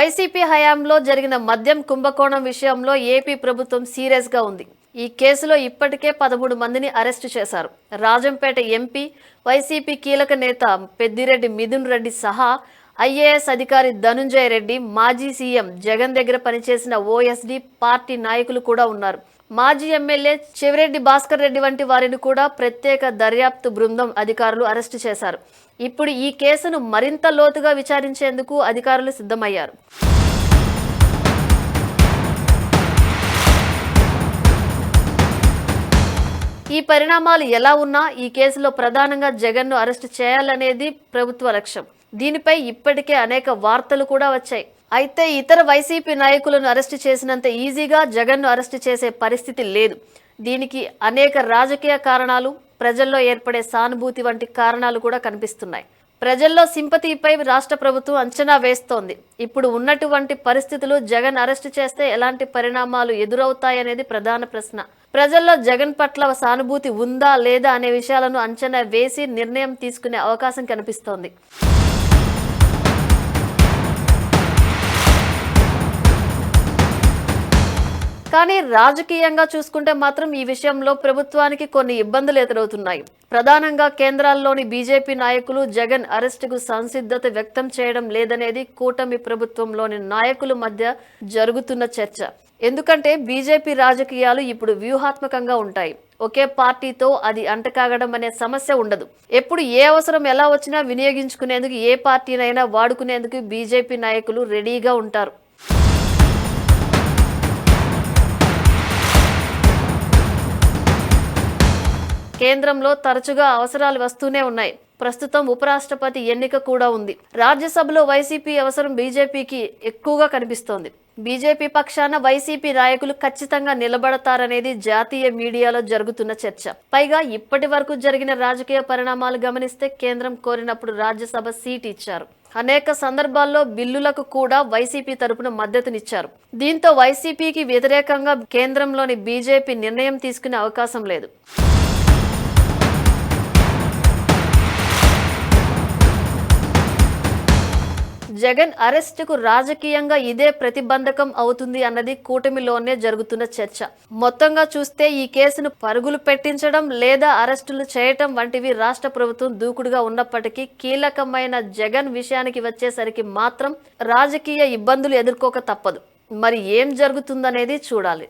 YCP హయాంలో జరిగిన మద్యం కుంభకోణం విషయంలో ఏపీ ప్రభుత్వం సీరియస్గా ఉంది. ఈ కేసులో ఇప్పటికే పదమూడు మందిని అరెస్టు చేశారు. రాజంపేట ఎంపీ వైసీపీ కీలక నేత పెద్దిరెడ్డి మిథున్ రెడ్డి సహా ఐఏఎస్ అధికారి ధనుంజయ రెడ్డి మాజీ సీఎం జగన్ దగ్గర పనిచేసిన ఓఎస్డి పార్టీ నాయకులు కూడా ఉన్నారు. మాజీ ఎమ్మెల్యే చెవిరెడ్డి భాస్కర్ రెడ్డి వంటి వారిని కూడా ప్రత్యేక దర్యాప్తు బృందం అధికారులు అరెస్టు చేశారు. ఇప్పుడు ఈ కేసును మరింత లోతుగా విచారించేందుకు అధికారులు సిద్ధమయ్యారు. ఈ పరిణామాలు ఎలా ఉన్నా ఈ కేసులో ప్రధానంగా జగన్ను అరెస్టు చేయాలనేది ప్రభుత్వ లక్ష్యం. దీనిపై ఇప్పటికే అనేక వార్తలు కూడా వచ్చాయి. అయితే ఇతర వైసీపీ నాయకులను అరెస్టు చేసినంత ఈజీగా జగన్ను అరెస్టు చేసే పరిస్థితి లేదు. దీనికి అనేక రాజకీయ కారణాలు ప్రజల్లో ఏర్పడే సానుభూతి వంటి కారణాలు కూడా కనిపిస్తున్నాయి. ప్రజల్లో సింపతిపై రాష్ట్ర ప్రభుత్వం అంచనా వేస్తోంది. ఇప్పుడు ఉన్నటువంటి పరిస్థితులు జగన్ అరెస్టు చేస్తే ఎలాంటి పరిణామాలు ఎదురవుతాయనేది ప్రధాన ప్రశ్న. ప్రజల్లో జగన్ పట్ల సానుభూతి ఉందా లేదా అనే విషయాలను అంచనా వేసి నిర్ణయం తీసుకునే అవకాశం కనిపిస్తోంది. కానీ రాజకీయంగా చూసుకుంటే మాత్రం ఈ విషయంలో ప్రభుత్వానికి కొన్ని ఇబ్బందులు ఎదురవుతున్నాయి. ప్రధానంగా కేంద్రాల్లోని బీజేపీ నాయకులు జగన్ అరెస్టుకు సంసిద్ధత వ్యక్తం చేయడం లేదనేది కూటమి ప్రభుత్వంలోని నాయకుల మధ్య జరుగుతున్న చర్చ. ఎందుకంటే బీజేపీ రాజకీయాలు ఇప్పుడు వ్యూహాత్మకంగా ఉంటాయి. ఒకే పార్టీతో అది అంటకాగడం అనే సమస్య ఉండదు. ఎప్పుడు ఏ అవసరం ఎలా వచ్చినా వినియోగించుకునేందుకు ఏ పార్టీనైనా వాడుకునేందుకు బీజేపీ నాయకులు రెడీగా ఉంటారు. కేంద్రంలో తరచుగా అవసరాలు వస్తూనే ఉన్నాయి. ప్రస్తుతం ఉపరాష్ట్రపతి ఎన్నిక కూడా ఉంది. రాజ్యసభలో వైసీపీ అవసరం బీజేపీకి ఎక్కువగా కనిపిస్తోంది. బీజేపీ పక్షాన వైసీపీ నాయకులు ఖచ్చితంగా నిలబడతారనేది జాతీయ మీడియాలో జరుగుతున్న చర్చ. పైగా ఇప్పటి వరకు జరిగిన రాజకీయ పరిణామాలు గమనిస్తే కేంద్రం కోరినప్పుడు రాజ్యసభ సీట్ ఇచ్చారు. అనేక సందర్భాల్లో బిల్లులకు కూడా వైసీపీ తరపున మద్దతునిచ్చారు. దీంతో వైసీపీకి వ్యతిరేకంగా కేంద్రంలోని బీజేపీ నిర్ణయం తీసుకునే అవకాశం లేదు. జగన్ అరెస్టుకు రాజకీయంగా ఇదే ప్రతిబంధకం అవుతుంది అన్నది కూటమిలోనే జరుగుతున్న చర్చ. మొత్తంగా చూస్తే ఈ కేసును పరుగులు పెట్టించడం లేదా అరెస్టులు చేయటం వంటివి రాష్ట్ర ప్రభుత్వం దూకుడుగా ఉన్నప్పటికీ కీలకమైన జగన్ విషయానికి వచ్చేసరికి మాత్రం రాజకీయ ఇబ్బందులు ఎదుర్కోక తప్పదు. మరి ఏం జరుగుతుందనేది చూడాలి.